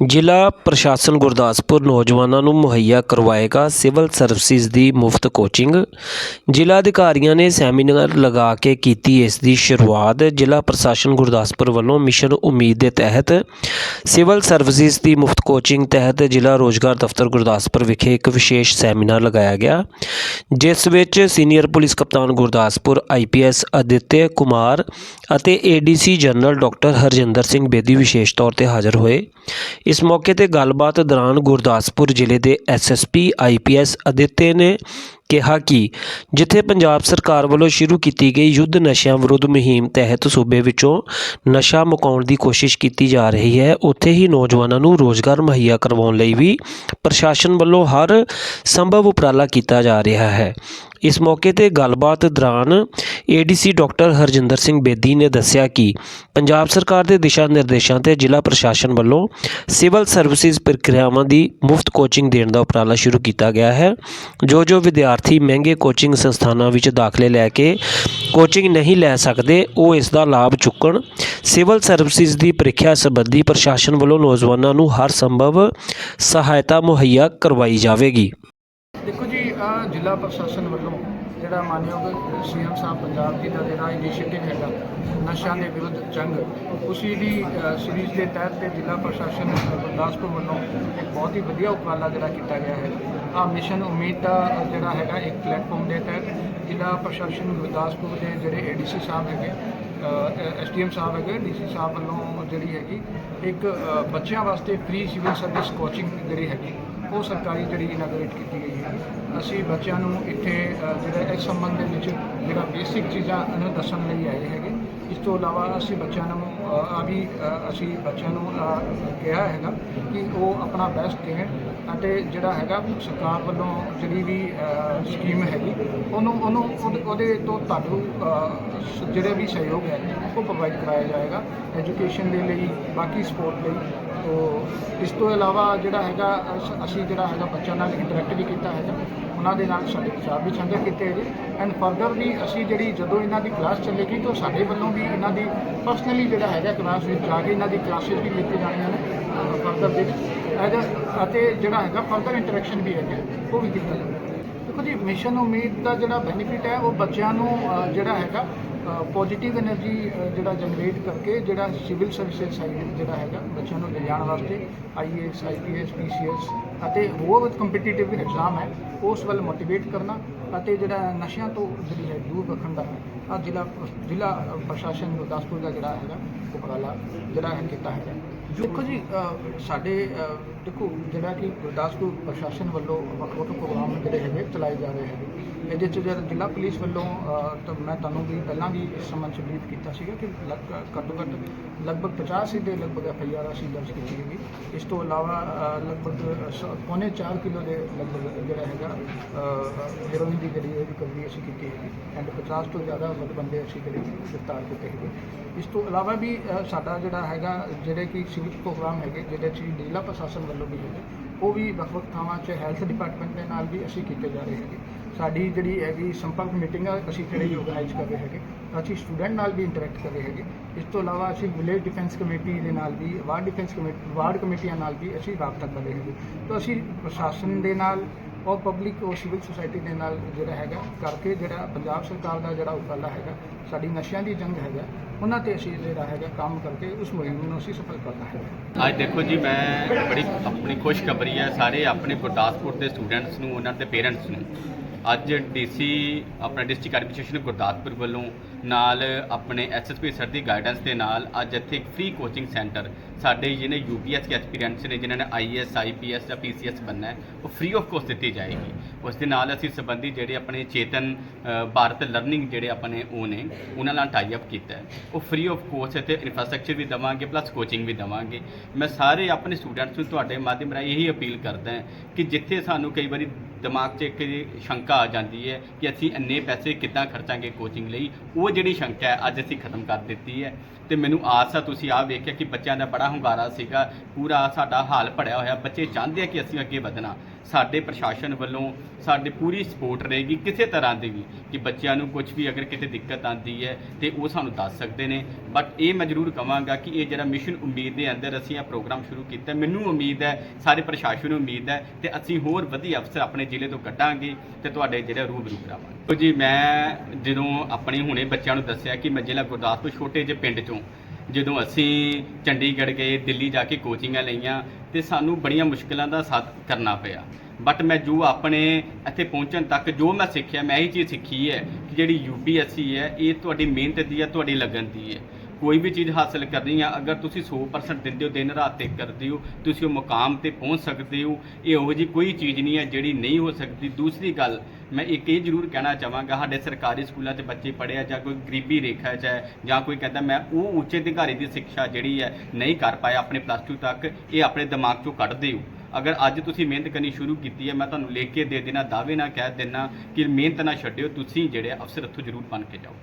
ਜ਼ਿਲ੍ਹਾ ਪ੍ਰਸ਼ਾਸਨ ਗੁਰਦਾਸਪੁਰ ਨੌਜਵਾਨਾਂ ਨੂੰ ਮੁਹੱਈਆ ਕਰਵਾਏਗਾ ਸਿਵਲ ਸਰਵਿਸਿਜ਼ ਦੀ ਮੁਫਤ ਕੋਚਿੰਗ। ਜ਼ਿਲ੍ਹਾ ਅਧਿਕਾਰੀਆਂ ਨੇ ਸੈਮੀਨਾਰ ਲਗਾ ਕੇ ਕੀਤੀ ਇਸ ਦੀ ਸ਼ੁਰੂਆਤ। ਜ਼ਿਲ੍ਹਾ ਪ੍ਰਸ਼ਾਸਨ ਗੁਰਦਾਸਪੁਰ ਵੱਲੋਂ ਮਿਸ਼ਨ ਉਮੀਦ ਦੇ ਤਹਿਤ ਸਿਵਲ ਸਰਵਿਸਿਜ਼ ਦੀ ਮੁਫਤ ਕੋਚਿੰਗ ਤਹਿਤ ਜ਼ਿਲ੍ਹਾ ਰੋਜ਼ਗਾਰ ਦਫ਼ਤਰ ਗੁਰਦਾਸਪੁਰ ਵਿਖੇ ਇੱਕ ਵਿਸ਼ੇਸ਼ ਸੈਮੀਨਾਰ ਲਗਾਇਆ ਗਿਆ, ਜਿਸ ਵਿੱਚ ਸੀਨੀਅਰ ਪੁਲਿਸ ਕਪਤਾਨ ਗੁਰਦਾਸਪੁਰ ਆਈਪੀਐਸ ਅਦਿੱਤਿਆ ਕੁਮਾਰ ਅਤੇ ADC general doctor Harjinder Singh Bedi ਵਿਸ਼ੇਸ਼ ਤੌਰ ਤੇ ਹਾਜ਼ਰ ਹੋਏ। ਇਸ ਮੌਕੇ ਤੇ ਗੱਲਬਾਤ ਦੌਰਾਨ ਗੁਰਦਾਸਪੁਰ ਜ਼ਿਲ੍ਹੇ ਦੇ ਐਸਐਸਪੀ ਆਈਪੀਐਸ ਅਦਿੱਤੇ ਨੇ ਕਿਹਾ ਕਿ ਜਿੱਥੇ ਪੰਜਾਬ ਸਰਕਾਰ ਵੱਲੋਂ ਸ਼ੁਰੂ ਕੀਤੀ ਗਈ ਯੁੱਧ ਨਸ਼ਿਆਂ ਵਿਰੁੱਧ ਮੁਹਿੰਮ ਤਹਿਤ ਸੂਬੇ ਵਿੱਚੋਂ ਨਸ਼ਾ ਮੁਕਾਉਣ ਦੀ ਕੋਸ਼ਿਸ਼ ਕੀਤੀ ਜਾ ਰਹੀ ਹੈ, ਉੱਥੇ ਹੀ ਨੌਜਵਾਨਾਂ ਨੂੰ ਰੋਜ਼ਗਾਰ ਮੁਹੱਈਆ ਕਰਵਾਉਣ ਲਈ ਵੀ ਪ੍ਰਸ਼ਾਸਨ ਵੱਲੋਂ ਹਰ ਸੰਭਵ ਉਪਰਾਲਾ ਕੀਤਾ ਜਾ ਰਿਹਾ ਹੈ। ਇਸ ਮੌਕੇ ਤੇ ਗੱਲਬਾਤ ਦੌਰਾਨ ਏਡੀਸੀ ਡਾਕਟਰ ਹਰਜਿੰਦਰ ਸਿੰਘ ਬੇਦੀ ਨੇ ਦੱਸਿਆ ਕਿ ਪੰਜਾਬ ਸਰਕਾਰ ਦੇ ਦਿਸ਼ਾ ਨਿਰਦੇਸ਼ਾਂ ਤੇ ਜ਼ਿਲ੍ਹਾ ਪ੍ਰਸ਼ਾਸਨ ਵੱਲੋਂ ਸਿਵਲ ਸਰਵਿਸਿਜ਼ ਪ੍ਰਕਿਰਿਆਵਾਂ ਦੀ ਮੁਫਤ ਕੋਚਿੰਗ ਦੇਣ ਦਾ ਉਪਰਾਲਾ ਸ਼ੁਰੂ ਕੀਤਾ ਗਿਆ ਹੈ। ਜੋ ਜੋ ਵਿਦਿਆਰਥੀ ਮਹਿੰਗੇ ਕੋਚਿੰਗ ਸੰਸਥਾਨਾਂ ਵਿੱਚ ਦਾਖਲੇ ਲੈ ਕੇ ਕੋਚਿੰਗ ਨਹੀਂ ਲੈ ਸਕਦੇ, ਉਹ ਇਸ ਦਾ ਲਾਭ ਚੁੱਕਣ। ਸਿਵਲ ਸਰਵਿਸਿਜ਼ ਦੀ ਪ੍ਰੀਖਿਆ ਸੰਬੰਧੀ ਪ੍ਰਸ਼ਾਸਨ ਵੱਲੋਂ ਨੌਜਵਾਨਾਂ ਨੂੰ ਹਰ ਸੰਭਵ ਸਹਾਇਤਾ ਮੁਹੱਈਆ ਕਰਵਾਈ ਜਾਵੇਗੀ। ਦੇਖੋ ਜੀ ਜ਼ਿਲ੍ਹਾ ਪ੍ਰਸ਼ਾਸਨ ਵੱਲੋਂ ਜਿਹੜਾ ਮਾਨਯੋਗ ਸੀਐਮ ਸਾਹਿਬ ਪੰਜਾਬ ਜੀ ਦਾ ਜਿਹੜਾ ਇਨੀਸ਼ੀਏਟਿਵ ਹੈਗਾ, ਨਸ਼ਿਆਂ ਦੇ ਵਿਰੁੱਧ ਜੰਗ, ਉਸੇ ਦੀ ਸੀਰੀਜ਼ ਦੇ ਤਹਿਤ ਤੇ ਜ਼ਿਲ੍ਹਾ ਪ੍ਰਸ਼ਾਸਨ ਗੁਰਦਾਸਪੁਰ ਵੱਲੋਂ ਇੱਕ ਬਹੁਤ ਹੀ ਵਧੀਆ ਉਪਰਾਲਾ ਜਿਹੜਾ ਕੀਤਾ ਗਿਆ ਹੈ। ਆ ਮਿਸ਼ਨ ਉਮੀਦ ਦਾ ਜਿਹੜਾ ਹੈਗਾ ਇੱਕ ਪਲੇਟਫਾਰਮ ਦੇ ਤਹਿਤ ਜ਼ਿਲ੍ਹਾ ਪ੍ਰਸ਼ਾਸਨ ਗੁਰਦਾਸਪੁਰ ਦੇ ਜਿਹੜੇ ਏਡੀਸੀ ਸਾਹਿਬ ਹੈਗੇ ਐਸਡੀਐਮ ਸਾਹਿਬ ਹੈਗੇ ਡੀਸੀ ਸਾਹਿਬ ਵੱਲੋਂ ਜਿਹੜੀ ਹੈਗੀ ਇੱਕ ਬੱਚਿਆਂ ਵਾਸਤੇ ਫ੍ਰੀ ਸਿਵਲ ਸਰਵਿਸ ਕੋਚਿੰਗ ਜਿਹੜੀ ਹੈਗੀ ਉਹ ਸਰਕਾਰੀ ਜਿਹੜੀ ਇਨਾਗਰੇਟ ਕੀਤੀ ਗਈ ਹੈ। ਅਸੀਂ ਬੱਚਿਆਂ ਨੂੰ ਇੱਥੇ ਜਿਹੜਾ ਇਸ ਸੰਬੰਧ ਦੇ ਵਿੱਚ ਜਿਹੜਾ ਬੇਸਿਕ ਚੀਜ਼ਾਂ ਨੂੰ ਦੱਸਣ ਲਈ ਆਏ ਹੈਗੇ। ਇਸ ਤੋਂ ਇਲਾਵਾ ਅਸੀਂ ਬੱਚਿਆਂ ਨੂੰ ਆ ਵੀ ਅਸੀਂ ਬੱਚਿਆਂ ਨੂੰ ਕਿਹਾ ਹੈਗਾ ਕਿ ਉਹ ਆਪਣਾ ਬੈਸਟ ਦੇਣ ਅਤੇ ਜਿਹੜਾ ਹੈਗਾ ਸਰਕਾਰ ਵੱਲੋਂ ਜਿਹੜੀ ਵੀ ਸਕੀਮ ਹੈਗੀ, ਉਹਨੂੰ ਉਹਨੂੰ, ਉਹਦੇ- ਉਹਦੇ ਤੋਂ ਤੁਹਾਨੂੰ ਜਿਹੜੇ ਵੀ ਸਹਿਯੋਗ ਹੈ, ਉਹ ਪ੍ਰੋਵਾਈਡ ਕਰਾਇਆ ਜਾਏਗਾ ਐਜੂਕੇਸ਼ਨ ਦੇ ਲਈ, ਬਾਕੀ ਸਪੋਰਟ ਲਈ। ਤੋ ਇਸ ਤੋਂ ਇਲਾਵਾ ਜਿਹੜਾ ਹੈਗਾ, ਅਸੀਂ ਜਿਹੜਾ ਹੈਗਾ ਬੱਚਿਆਂ ਨਾਲ ਇੰਟਰੈਕਟ ਵੀ ਕੀਤਾ ਹੈਗਾ। ਉਹਨਾਂ ਦੇ ਨਾਲ ਸਾਡੇ ਵਿਚਾਰ ਵੀ ਸਾਂਝੇ ਕੀਤੇ ਹੈਗੇ ਐਂਡ ਫਰਦਰ ਵੀ ਅਸੀਂ ਜਿਹੜੀ ਜਦੋਂ ਇਹਨਾਂ ਦੀ ਕਲਾਸ ਚੱਲੇਗੀ ਤਾਂ ਸਾਡੇ ਵੱਲੋਂ ਵੀ ਇਹਨਾਂ ਦੀ ਪਰਸਨਲੀ ਜਿਹੜਾ ਹੈਗਾ ਕਲਾਸ ਵਿੱਚ ਜਾ ਕੇ ਇਹਨਾਂ ਦੀ ਕਲਾਸਿਸ ਵੀ ਲਿੱਤੀ ਜਾਣੀਆਂ ਨੇ ਫਰਦਰ ਦੇ ਵਿੱਚ। ਐਜ ਅਤੇ ਜਿਹੜਾ ਹੈਗਾ ਫਰਦਰ ਇੰਟਰੈਕਸ਼ਨ ਵੀ ਹੈਗਾ, ਉਹ ਵੀ ਕੀਤਾ ਜਾਵੇਗਾ ਦੇਖੋ ਜੀ ਮਿਸ਼ਨ ਉਮੀਦ ਦਾ ਜਿਹੜਾ ਬੈਨੀਫਿਟ ਹੈ, ਉਹ ਬੱਚਿਆਂ ਨੂੰ ਜਿਹੜਾ ਹੈਗਾ ਪੋਜ਼ਿਟਿਵ એનર્ਜੀ ਜਿਹੜਾ ਜਨਰੇਟ ਕਰਕੇ ਜਿਹੜਾ ਸਿਵਲ ਸਰਵਿਸ ਸਾਈਡ ਜਿਹੜਾ ਹੈਗਾ, ਬੱਚਿਆਂ ਨੂੰ ਲਿਜਾਣ ਵਾਸਤੇ ਆਈਏਐਸ ਆਈਪੀਐਸ ਪੀਸੀਐਸ ਅਤੇ ਹੋਰ ਕੰਪੀਟੀਟਿਵ ਐਗਜ਼ਾਮ ਹੈ, ਉਸ ਵੱਲ ਮੋਟੀਵੇਟ ਕਰਨਾ ਅਤੇ ਜਿਹੜਾ ਨਸ਼ਿਆਂ ਤੋਂ ਜਿਹੜੀ ਹੈ ਦੂਰ ਰੱਖਣ ਦਾ ਆ ਜ਼ਿਲ੍ਹਾ ਜ਼ਿਲ੍ਹਾ ਪ੍ਰਸ਼ਾਸਨ ਗੁਰਦਾਸਪੁਰ ਦਾ ਜਿਹੜਾ ਹੈਗਾ, ਉਪਰਾਲਾ ਜਿਹੜਾ ਹੈ ਕੀਤਾ ਹੈਗਾ। ਦੇਖੋ ਜੀ ਸਾਡੇ ਦੇਖੋ ਜਿਹੜਾ ਕਿ ਗੁਰਦਾਸਪੁਰ ਪ੍ਰਸ਼ਾਸਨ ਵੱਲੋਂ ਵੱਖ ਵੱਖ ਪ੍ਰੋਗਰਾਮ ਜਿਹੜੇ ਹੈਗੇ ਚਲਾਏ ਜਾ ਰਹੇ ਹੈਗੇ। ਇਹਦੇ 'ਚ ਜਦ ਜ਼ਿਲ੍ਹਾ ਪੁਲਿਸ ਵੱਲੋਂ ਅ, ਤਾਂ ਮੈਂ ਤੁਹਾਨੂੰ ਵੀ ਪਹਿਲਾਂ ਵੀ ਇਸ ਸੰਬੰਧ 'ਚ ਬਰੀਫ ਕੀਤਾ ਸੀਗਾ ਕਿ ਲਗ- ਘੱਟੋ ਘੱਟ ਲਗਭਗ 50 ਦੇ ਲਗਭਗ ਐਫ ਆਈ ਆਰ ਅਸੀਂ ਦਰਜ ਕੀਤੀ ਹੈਗੀ। ਇਸ ਤੋਂ ਇਲਾਵਾ ਅ, ਲਗਭਗ ਸ- ਪੌਣੇ 4 ਕਿਲੋ ਦੇ ਲਗਭਗ ਜਿਹੜਾ ਹੈਗਾ ਹੈਰੋਇਨ ਦੀ ਜਿਹੜੀ ਹੈ ਰਿਕਵਰੀ ਅਸੀਂ ਕੀਤੀ ਹੈਗੀ ਐਂਡ 50 ਤੋਂ ਜ਼ਿਆਦਾ ਮਤਲਬ ਬੰਦੇ ਅਸੀਂ ਜਿਹੜੇ ਗ੍ਰਿਫਤਾਰ ਕੀਤੇ ਹੈਗੇ। ਇਸ ਤੋਂ ਇਲਾਵਾ ਵੀ ਅ, ਸਾਡਾ ਜਿਹੜਾ ਹੈਗਾ ਜਿਹੜੇ ਕਿ ਸਿਵਲ ਪ੍ਰੋਗਰਾਮ ਹੈਗੇ ਜਿਹਦੇ 'ਚ ਜ਼ਿਲ੍ਹਾ ਪ੍ਰਸ਼ਾਸਨ ਵੱਲੋਂ ਵੀ ਹੈਗੇ ਉਹ ਵੀ ਵੱਖ ਵੱਖ ਥਾਵਾਂ 'ਚ ਹੈਲਥ ਡਿਪਾਰਟਮੈਂਟ ਦੇ ਨਾਲ ਵੀ ਅਸੀਂ ਕੀਤੇ ਜਾ ਰਹੇ ਹੈਗੇ। ਸਾਡੀ ਜਿਹੜੀ ਹੈਗੀ ਸੰਪਰਕ ਮੀਟਿੰਗ ਅਸੀਂ ਜਿਹੜੀ ਆਰਗੇਨਾਈਜ਼ ਕਰ ਰਹੇ ਹੈਗੇ ਅਸੀਂ ਸਟੂਡੈਂਟ ਨਾਲ ਵੀ ਇੰਟਰੈਕਟ ਕਰ ਰਹੇ ਹੈਗੇ। ਇਸ ਤੋਂ ਇਲਾਵਾ ਅਸੀਂ ਵਿਲੇਜ ਡਿਫੈਂਸ ਕਮੇਟੀ ਦੇ ਨਾਲ ਵੀ ਵਾਰਡ ਡਿਫੈਂਸ ਕਮੇਟੀ ਵਾਰਡ ਕਮੇਟੀਆਂ ਨਾਲ ਵੀ ਅਸੀਂ ਰਾਬਤਾ ਕਰ ਰਹੇ ਹੈਗੇ। ਤਾਂ ਅਸੀਂ ਪ੍ਰਸ਼ਾਸਨ ਦੇ ਨਾਲ ਔਰ ਪਬਲਿਕ ਔਰ ਸਿਵਲ ਸੁਸਾਇਟੀ ਦੇ ਨਾਲ ਜਿਹੜਾ ਹੈਗਾ ਕਰਕੇ ਜਿਹੜਾ ਪੰਜਾਬ ਸਰਕਾਰ ਦਾ ਜਿਹੜਾ ਉਪਰਾਲਾ ਹੈਗਾ ਸਾਡੀ ਨਸ਼ਿਆਂ ਦੀ ਜੰਗ ਹੈਗਾ ਉਹਨਾਂ ਤੇ ਅਸੀਂ ਜਿਹੜਾ ਹੈਗਾ ਕੰਮ ਕਰਕੇ ਉਸ ਮੁਹਿੰਮ ਨੂੰ ਅਸੀਂ ਸਫਲ ਕਰਨਾ ਹੈ। ਅੱਜ ਦੇਖੋ ਜੀ ਮੈਂ ਬੜੀ ਆਪਣੀ ਖੁਸ਼ਖਬਰੀ ਹੈ ਸਾਰੇ ਆਪਣੇ ਗੁਰਦਾਸਪੁਰ ਦੇ ਸਟੂਡੈਂਟਸ ਨੂੰ ਉਹਨਾਂ ਦੇ ਪੇਰੈਂਟਸ ਨੂੰ। ਅੱਜ ਡੀਸੀ ਆਪਣਾ ਡਿਸਟ੍ਰਿਕਟ ਐਡਮਿਨਿਸਟ੍ਰੇਸ਼ਨ ਗੁਰਦਾਸਪੁਰ ਵੱਲੋਂ ਨਾਲ ਆਪਣੇ ਐਸਐਸਪੀ ਸਰ ਦੀ ਗਾਈਡੈਂਸ ਦੇ ਨਾਲ ਅੱਜ ਇੱਥੇ ਇੱਕ ਫ੍ਰੀ ਕੋਚਿੰਗ ਸੈਂਟਰ ਸਾਡੇ ਜਿਹਨੇ ਯੂਪੀਐਸ ਦੇ ਐਕਸਪੀਰੀਅੰਸ ਨੇ ਜਿਨ੍ਹਾਂ ਨੇ ਆਈਐਸ ਆਈਪੀਐਸ ਜਾਂ ਪੀਸੀਐਸ ਬਣਨਾ ਹੈ, ਉਹ ਫ੍ਰੀ ਆਫ ਕੋਸਟ ਦਿੱਤੀ ਜਾਏਗੀ। ਉਸ ਦੇ ਨਾਲ ਅਸੀਂ ਸੰਬੰਧੀ ਜਿਹੜੇ ਆਪਣੇ ਚੇਤਨ ਭਾਰਤ ਲਰਨਿੰਗ ਜਿਹੜੇ ਆਪਣੇ ਉਹ ਨੇ, ਉਹਨਾਂ ਨਾਲ ਟਾਈ ਅਪ ਕੀਤਾ ਉਹ ਫ੍ਰੀ ਆਫ ਕੋਸਟ ਹੈ ਤੇ ਇਨਫਰਾਸਟ੍ਰਕਚਰ ਵੀ ਦੇਵਾਂਗੇ ਪਲੱਸ ਕੋਚਿੰਗ ਵੀ ਦੇਵਾਂਗੇ। ਮੈਂ ਸਾਰੇ ਆਪਣੇ ਸਟੂਡੈਂਟਸ ਨੂੰ ਤੁਹਾਡੇ ਮਾਧਿਅਮ ਰਾਹੀਂ ਇਹੀ ਅਪੀਲ ਕਰਦਾ ਹਾਂ ਕਿ ਜਿੱਥੇ ਸਾਨੂੰ ਕਈ ਵਾਰੀ ਦਿਮਾਗ 'ਚ ਇੱਕ ਸ਼ੰਕਾ ਆ ਜਾਂਦੀ ਹੈ ਕਿ ਅਸੀਂ ਇੰਨੇ ਪੈਸੇ ਕਿੱਦਾਂ ਖਰਚਾਂਗੇ ਕੋਚਿੰਗ ਲਈ, ਉਹ ਜਿਹੜੀ ਸ਼ੰਕਾ ਹੈ, ਅੱਜ ਅਸੀਂ ਖਤਮ ਕਰ ਦਿੱਤੀ ਹੈ। ਤੇ ਮੈਨੂੰ ਆਸ ਆ ਤੁਸੀਂ ਆਹ ਵੇਖਿਆ ਕਿ ਬੱਚਿਆਂ ਦਾ ਬੜਾ ਹੁੰਗਾਰਾ ਸੀਗਾ। ਪੂਰਾ ਸਾਡਾ ਹਾਲ ਭੜਿਆ ਹੋਇਆ। ਬੱਚੇ ਚਾਹੁੰਦੇ ਆ ਕਿ ਅਸੀਂ ਅੱਗੇ ਵਧਣਾ। ਸਾਡੇ ਪ੍ਰਸ਼ਾਸਨ ਵੱਲੋਂ ਸਾਡੀ ਪੂਰੀ ਸਪੋਰਟ ਰਹੇਗੀ ਕਿਸੇ ਤਰ੍ਹਾਂ ਦੀ ਵੀ ਕਿ ਬੱਚਿਆਂ ਨੂੰ ਕੁਝ ਵੀ ਅਗਰ ਕਿਤੇ ਦਿੱਕਤ ਆਂਦੀ ਹੈ ਤੇ ਉਹ ਸਾਨੂੰ ਦੱਸ ਸਕਦੇ ਨੇ। ਬਟ ਇਹ ਮੈਂ ਜ਼ਰੂਰ ਕਹਾਂਗਾ ਕਿ ਇਹ ਜਿਹੜਾ ਮਿਸ਼ਨ ਉਮੀਦ ਦੇ ਅੰਦਰ ਅਸੀਂ ਇਹ ਪ੍ਰੋਗਰਾਮ ਸ਼ੁਰੂ ਕੀਤਾ, ਮੈਨੂੰ ਉਮੀਦ ਹੈ, ਸਾਰੇ ਪ੍ਰਸ਼ਾਸਨ ਨੂੰ ਉਮੀਦ ਹੈ ਤੇ ਅਸੀਂ ਹੋਰ ਵਧੀਆ ਅਫਸਰ ਆਪਣੇ ਜ਼ਿਲ੍ਹੇ ਤੋਂ ਕੱਢਾਂਗੇ ਤੇ ਤੁਹਾਡੇ ਜਿਹੜੇ ਰੂਬਰੂ ਕਰਾਵਾਂਗੇ। ਜੀ, ਮੈਂ ਜਦੋਂ ਆਪਣੇ ਹੁਣੇ ਬੱਚਿਆਂ ਨੂੰ ਦੱਸਿਆ ਕਿ ਮੈਂ ਜ਼ਿਲ੍ਹਾ ਗੁਰਦਾਸਪੁਰ ਛੋਟੇ ਜਿਹੇ ਪਿੰਡ ਚੋਂ ਜਦੋਂ ਅਸੀਂ ਚੰਡੀਗੜ੍ਹ ਗਏ, ਦਿੱਲੀ ਜਾ ਕੇ ਕੋਚਿੰਗਾਂ ਲਈਆਂ ਤੇ ਸਾਨੂੰ ਬੜੀਆਂ ਮੁਸ਼ਕਲਾਂ ਦਾ ਸਾਥ ਕਰਨਾ ਪਿਆ। ਬਟ ਮੈਂ ਜੋ ਆਪਣੇ ਇੱਥੇ ਪਹੁੰਚਣ ਤੱਕ ਜੋ ਮੈਂ ਸਿੱਖਿਆ, ਮੈਂ ਇਹ ਚੀਜ਼ ਸਿੱਖੀ ਹੈ ਕਿ ਜਿਹੜੀ ਯੂਪੀਐਸਸੀ ਹੈ, ਇਹ ਤੁਹਾਡੀ ਮਿਹਨਤ ਦੀ ਹੈ, ਤੁਹਾਡੀ ਲਗਨ ਦੀ ਹੈ। ਕੋਈ ਵੀ ਚੀਜ਼ ਹਾਸਲ ਕਰਨੀ ਆ, ਅਗਰ ਤੁਸੀਂ 100% ਦਿੰਦੇ ਹੋ, ਦਿਨ ਰਾਤ ਤੇ ਕਰਦੇ ਹੋ, ਤੁਸੀਂ ਉਹ ਮੁਕਾਮ ਤੇ ਪਹੁੰਚ ਸਕਦੇ ਹੋ, ਇਹ ਉਹੋ ਜੀ ਕੋਈ ਚੀਜ਼ ਨਹੀਂ ਹੈ ਜਿਹੜੀ ਨਹੀਂ ਹੋ ਸਕਦੀ। ਦੂਸਰੀ ਗੱਲ, ਮੈਂ ਇੱਕ ਇਹ ਜ਼ਰੂਰ ਕਹਿਣਾ ਚਾਹਾਂਗਾ, ਸਾਡੇ ਸਰਕਾਰੀ ਸਕੂਲਾਂ 'ਚ ਬੱਚੇ ਪੜ੍ਹਿਆ ਜਾਂ ਕੋਈ ਗਰੀਬੀ ਰੇਖਾ 'ਚ ਹੈ, ਜਾਂ ਕੋਈ ਕਹਿੰਦਾ ਮੈਂ ਉਹ ਉੱਚੇ ਅਧਿਕਾਰੀ ਦੀ ਸਿੱਖਿਆ ਜਿਹੜੀ ਹੈ ਨਹੀਂ ਕਰ ਪਾਇਆ ਆਪਣੇ ਪਲੱਸ 2 ਤੱਕ, ਇਹ ਆਪਣੇ ਦਿਮਾਗ 'ਚੋਂ ਕੱਢਦੇ ਹੋ ਅਗਰ ਅੱਜ ਤੁਸੀਂ ਮਿਹਨਤ ਕਰਨੀ ਸ਼ੁਰੂ ਕੀਤੀ ਹੈ, ਮੈਂ ਤੁਹਾਨੂੰ ਲਿਖ ਕੇ ਦੇ ਦੇਣਾ ਦਾਅਵੇ ਨਾਲ ਕਹਿ ਦੇਣਾ ਕਿ ਮਿਹਨਤ ਨਾ ਛੱਡਿਓ, ਤੁਸੀਂ ਜਿਹੜੇ ਅਫਸਰ ਇੱਥੋਂ ਜ਼ਰੂਰ ਬਣ ਕੇ ਜਾਓ